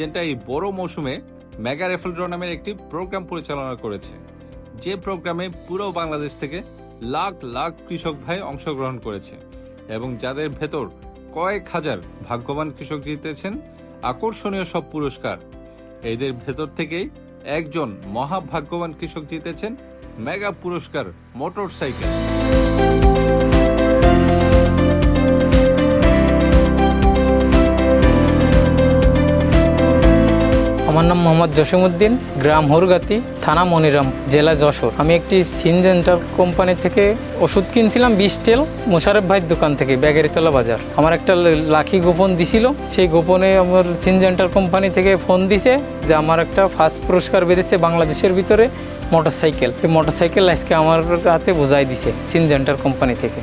ইউনিয়নটা এই বড় মৌসুমে মেগা রেফেল ড্র নামের একটি প্রোগ্রাম পরিচালনা করেছে। যে প্রোগ্রামে পুরো বাংলাদেশ থেকে লাখ লাখ কৃষক ভাই অংশগ্রহণ করেছে এবং যাদের ভেতর কয়েক হাজার ভাগ্যবান কৃষক জিতেছেন, আকর্ষণীয় সব পুরস্কার। এদের ভেতর থেকেই একজন মহাভাগ্যবান কৃষক জিতেছেন, মেগা পুরস্কার মোটর আমার নাম মোহাম্মদ জসিমউদ্দিন, গ্রাম হরগাতি, থানা মনিরাম, জেলা যশোর। আমি একটি সিনজেন্টার কোম্পানি থেকে ওষুধ কিনছিলাম, বিশ টেল মোশারেফ ভাইয়ের দোকান থেকে, ব্যাগেরিতলা বাজার। আমার একটা লাখি গোপন দিছিল, সেই গোপনে আমার সিনজেন্টার কোম্পানি থেকে ফোন দিছে যে আমার একটা ফার্স্ট পুরস্কার বেঁধেছে বাংলাদেশের ভিতরে মোটরসাইকেল। এই মোটরসাইকেল আজকে আমার হাতে বোঝাই দিছে সিনজেন্টার কোম্পানি থেকে।